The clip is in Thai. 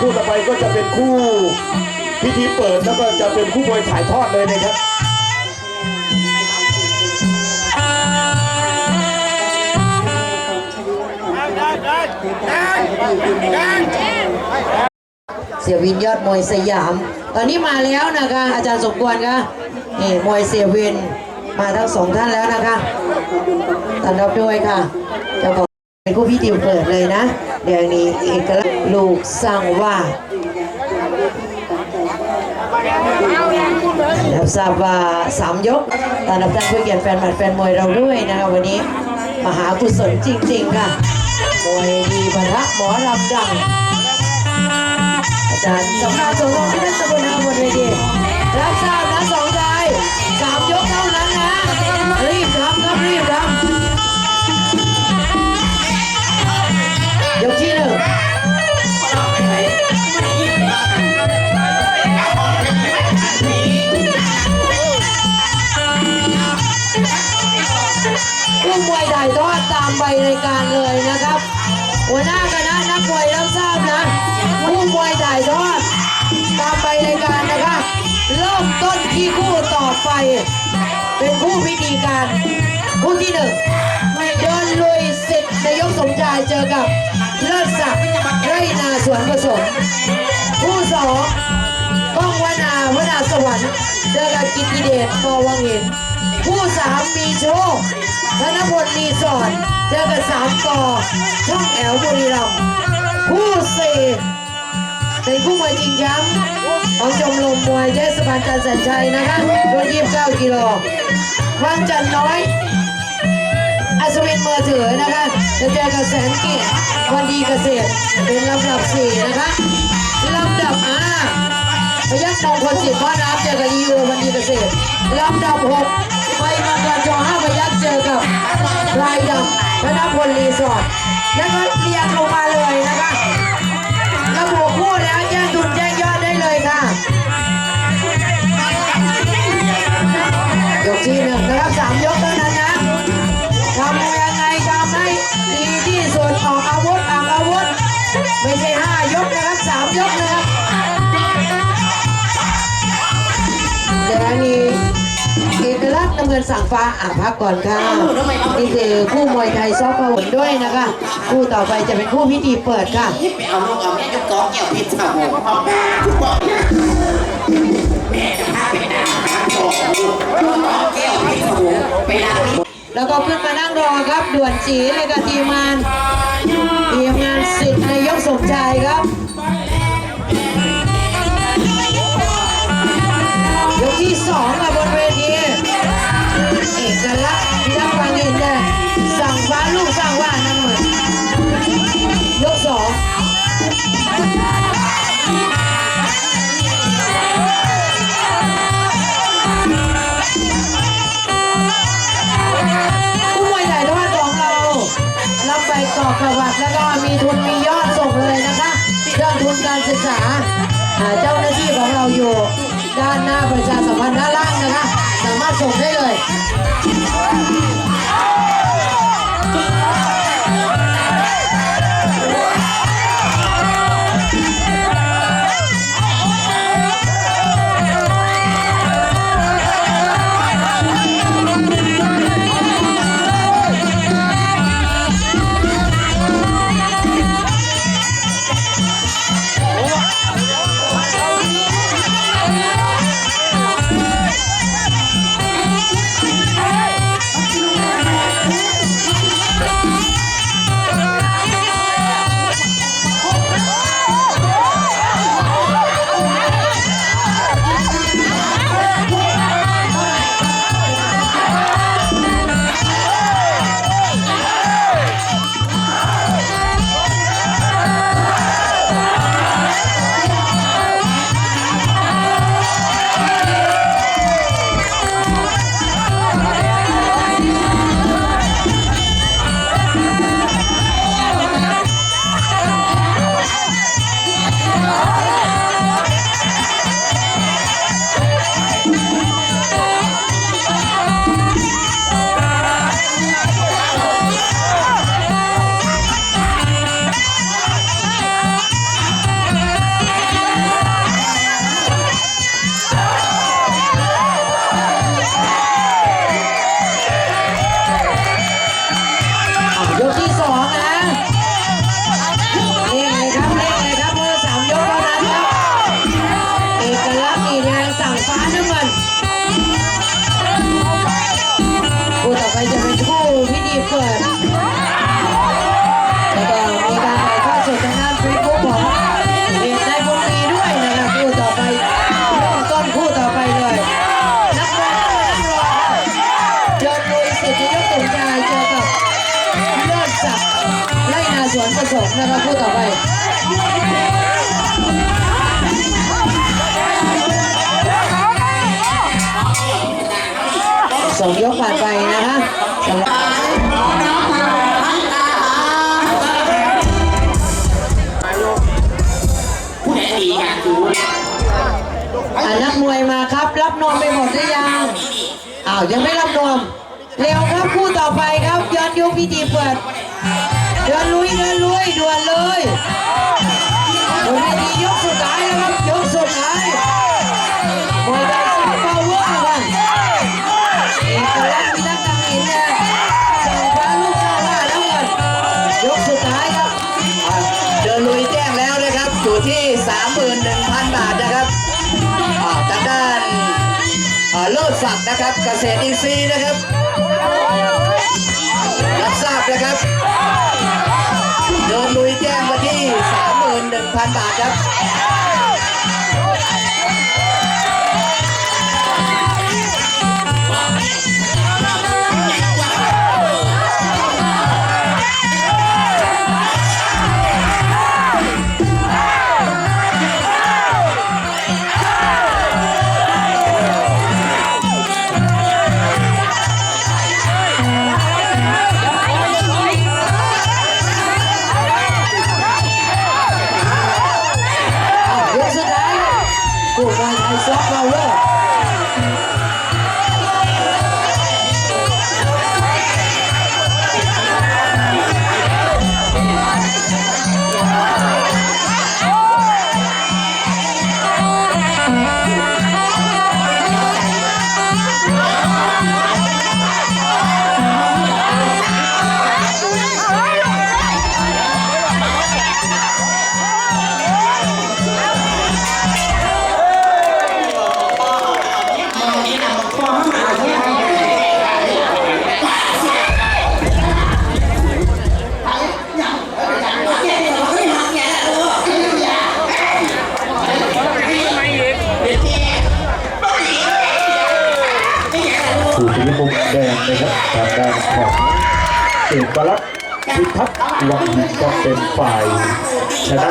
คู่ต่อไปก็จะเป็นคู่พิธีเปิดแล้วก็จะเป็นคู่มวยถ่ายทอดเลยนะครับเสียวินยอดมวยสยาม ตอนนี้มาแล้วนะคะ อาจารย์สมควรคะนี่มวยเสียวินมาทั้งสองท่านแล้วนะคะต้อนรับด้วยค่ะจ้าของเป็นผู้พิธีเปิดเลยนะ เดี๋ยวนี้เอกลักษณ์ลูกสร้างว่ารับทราบว่าสามยกตอนรับท่านผู้เกียรติแฟนหมัดแฟนมวยเราด้วยนะคะวันนี้มหากุศลจริง ๆ ค่ะมวยดีปะทะหมอลำดัง อาจารย์สำนักสงฆ์ที่นั่นตะบนนาบนเวทีรับทราบนะสองใจ หัวหน้าคณะนักมวยรับทราบนะผู้มวยถ่ายทอดตามใบรายการนะคะเริ่มต้นที่คู่ต่อไป เป็นคู่พิธีการคู่ที่หนึ่งเดินลุยสิทธิ์นายกสมชายเจอกับเลิศศักดิ์ไรนาสวนผสมคู่สองก้องวนา วนาสวรรค์เจอกับกิติเดชมอวังเห็นคู่สามมีโชคธนพลรีสอร์ เจอกับสามกอช่องแอลบุรีรัมย์คู่สี่เป็นคู่มวยจริงแชมป์ของชมรมมวยเทศบาลจันทร์แสนชัยนะคะรุ่น29กิโลวังจันน้อย อัศวินเมือถือนะคะจะเจอกับแสนเกียรติวันดีเกษตร เป็นลำดับสี่นะคะลำดับห้าพยัคฆ์มงคลสิทธิ์พ่อน้ำเจอกับลีโอวันดีเกษตรลำดับหกไปมังกรจอห้าพยัคฆ์เจอกับลายดำ ธนพลรีสอร์ทแล้วก็เรียกลงมาเลยนะคะระบุคู่แล้วแจ้งดุลแจ้งยอดได้เลยค่ะยกที่หนึ่งนะครับสามยกเท่านั้นนะทำยังไงทำให้ดีที่สุดออกอาวุธออกอาวุธไม่ใช่ห้ายกนะ น้ำเงินสั่งฟ้าอะพักก่อนค่ะนี่คือคู่มวยไทยซอฟต์พาวเวอร์ด้วยนะคะ คู่ต่อไปจะเป็นคู่พิธีเปิดค่ะไปเอาลูกเอาแม่ยกกองแก้วเพชรสาวทุกบอกแม่จะพาไปด่าหาบอกลูกกองแก้วเพชรสาวไปด่าแล้วก็ขึ้นมานั่งรอครับด่วนจีเลยกับทีมงานทีมงานสิทธิ์นายกสมชายครับ การศึกษาอ่าเจ้าหน้าที่ของเราอยู่ด้านหน้าประชาสัมพันธ์ด้านล่างนะคะ สามารถส่งได้เลย เปิดแล้วก็มีการถ่ายทอดสดทางด้านเฟซบุ๊กของเพนายบุญมีด้วยนะครับคู่ต่อไปเริ่มต้นคู่ต่อไปเลยนักบอลนักรอเดินลุยสิทธิยศสมชายเจอกับเลิศศักดิ์ไล่นาสวนประสงค์นะครับคู่ต่อไปสองยกผ่านไปนะฮะาวยังไม่รับนมเร็วครับคู่ต่อไปครับย้อนยุคพิธีเปิดเดินลุยเดินลุยด่วนเลยบนเวทียกสุดท้ายแล้วครับยกสุดท้ายมวยไทยซุปเปอร์เวอร์กันเอกลักษณ์พิทักษ์กังหินเนี่ยส่งฟ้าลูกชาว่าแล้วกันยกสุดท้ายครับเดินลุยแจ้งแล้วนะครับอยู่ที่ 31,000 บาทนะครับอ่าทางด้าน อ่าเลิศศักดิ์นะครับเกษตรอินทรีย์นะครับ รับทราบนะครับ เดินลุยแจ้งมาที่ 31,000 บาทครับ ล นะครับทางด้านของเอกลักษณ์พิทักษ์วังก็เป็นฝ่ายชนะ